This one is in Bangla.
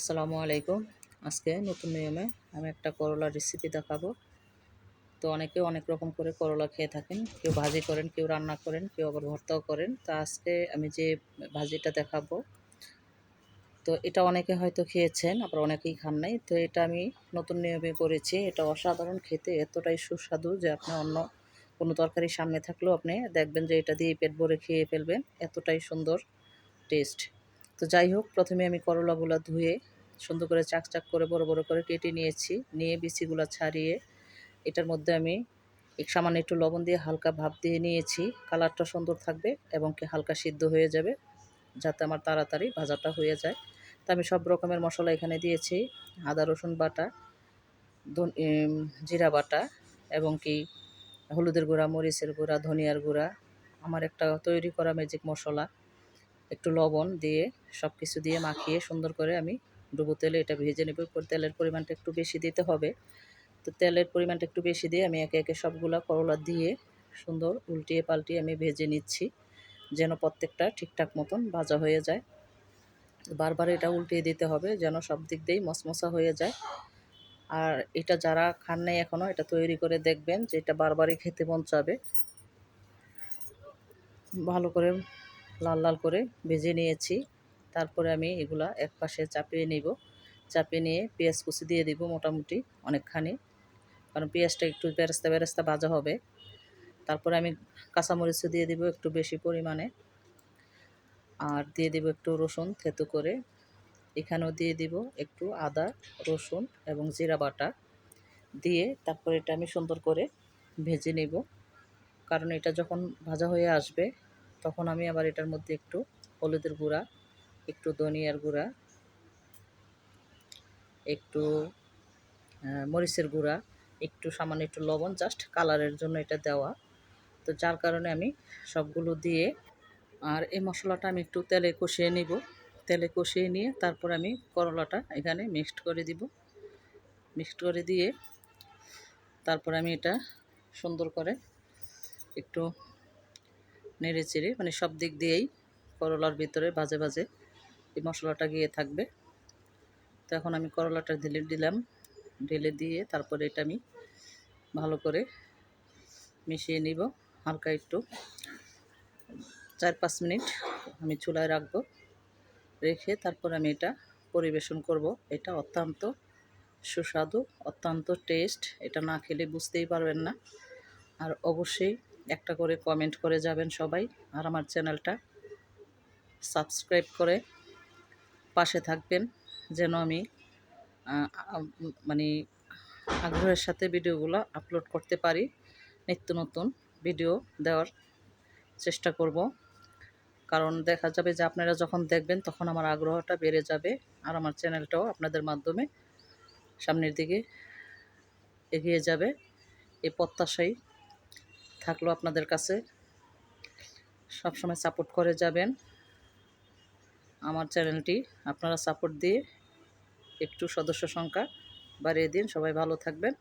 আসসালামু আলাইকুম। আজকে নতুন নিয়মে আমি একটা করলার রেসিপি দেখাবো। তো অনেকে অনেক রকম করে করলা খেয়ে থাকেন। কেউ ভাজি করেন, কেউ রান্না করেন, কেউ আবার ভর্তাও করেন। তো আজকে আমি যে ভাজিটা দেখাবো, তো এটা অনেকে হয়তো খেয়েছেন, আবার অনেকেই খান নাই। তো এটা আমি নতুন নিয়মে করেছি। এটা অসাধারণ খেতে, এতটাই সুস্বাদু যে আপনি অন্য কোনো তরকারি সামনে থাকলেও আপনি দেখবেন যে এটা দিয়ে পেট ভরে খেয়ে ফেলবেন। এতটাই সুন্দর টেস্ট তো যাই হোক, প্রথমে আমি করলাগুলো ধুয়ে সুন্দর করে চাক চাক করে বড় বড় করে কেটে নিয়েছি। নিয়ে বিচিগুলো ছাড়িয়ে এটার মধ্যে আমি সামান্য একটু লবণ দিয়ে হালকা ভাপ দিয়ে নিয়েছি। কালারটা সুন্দর থাকবে এবং কি হালকা সিদ্ধ হয়ে যাবে যাতে আমার তাড়াতাড়ি ভাজাটা হয়ে যায়। তো আমি সব রকমের মশলা এখানে দিয়েছি, আদা, রসুন বাটা জিরা বাটা এবং কি হলুদের গুঁড়া, মরিচের গুঁড়া, ধনিয়ার গুঁড়া। আমার একটা তৈরি করা ম্যাজিক মশলা। একটু লবণ দিয়ে সব কিছু দিয়ে মাখিয়ে সুন্দর করে আমি ডুবো তেলে এটা ভেজে নেব। তেলের পরিমাণটা একটু বেশি দিতে হবে। তো তেলের পরিমাণটা একটু বেশি দিয়ে আমি একে একে সবগুলা করলা দিয়ে সুন্দর উল্টিয়ে পাল্টিয়ে আমি ভেজে নিচ্ছি, যেন প্রত্যেকটা ঠিকঠাক মতন ভাজা হয়ে যায়। বারবার এটা উল্টিয়ে দিতে হবে, যেন সব দিক দিয়েই মশমশা হয়ে যায়। আর এটা যারা খান নাই এখনও এটা তৈরি করে দেখবেন যে এটা বারবারই খেতে মন চাবে। ভালো করে লাল লাল করে ভেজে নিয়েছি। তারপরে আমি এগুলা এক পাশে চাপিয়ে নিব। চাপিয়ে নিয়ে পেঁয়াজ কুচি দিয়ে দিব মোটামুটি অনেকখানি। কারণ পেঁয়াজটা একটু বেরেস্তা বেরেস্তা ভাজা হবে। তারপরে আমি কাঁচামরিচও দিয়ে দিব একটু বেশি পরিমাণে। আর দিয়ে দিব একটু রসুন থেতু করে। এখানেও দিয়ে দিব একটু আদা, রসুন এবং জিরা বাটা। দিয়ে তারপরে এটা আমি সুন্দর করে ভেজে নেব। কারণ এটা যখন ভাজা হয়ে আসবে তখন আমি আবার এটার মধ্যে একটু হলুদের গুঁড়া, একটু ধনিয়ার গুঁড়া, একটু মরিচের গুঁড়া, একটু সামান্য একটু লবণ জাস্ট কালারের জন্য এটা দেওয়া। তো যার কারণে আমি সবগুলো দিয়ে, আর এই মশলাটা আমি একটু তেলে কষিয়ে নিব। তেলে কষিয়ে নিয়ে তারপর আমি করলাটা এখানে মিক্সড করে দিব। মিক্সড করে দিয়ে তারপর আমি এটা সুন্দর করে একটু নেড়ে চেড়ে মানে সব দিক দিয়েই করলার ভিতরে বাজে বাজে এই মশলাটা গিয়ে থাকবে। তো এখন আমি করলাটা ঢেলে দিলাম। ঢেলে দিয়ে তারপরে এটা আমি ভালো করে মিশিয়ে নিব হালকা একটু। চার পাঁচ মিনিট আমি চুলায় রাখব। রেখে তারপর আমি এটা পরিবেশন করব। এটা অত্যন্ত সুস্বাদু, অত্যন্ত টেস্ট। এটা না খেলে বুঝতেই পারবেন না। আর অবশ্যই একটা করে কমেন্ট করে যাবেন সবাই, আর আমার চ্যানেলটা সাবস্ক্রাইব করে পাশে থাকবেন, যেন আমি মানে আগ্রহের সাথে ভিডিওগুলো আপলোড করতে পারি, নিত্য নতুন ভিডিও দেওয়ার চেষ্টা করব। কারণ দেখা যাবে যে আপনারা যখন দেখবেন তখন আমার আগ্রহটা বেড়ে যাবে, আর আমার চ্যানেলটাও আপনাদের মাধ্যমে সামনের দিকে এগিয়ে যাবে এই প্রত্যাশাই থাকল আপনাদের কাছে। সবসময় সাপোর্ট করে যাবেন আমার চ্যানেলটি। আপনারা সাপোর্ট দিয়ে একটু সদস্য সংখ্যা বাড়িয়ে দিন। সবাই ভালো থাকবেন।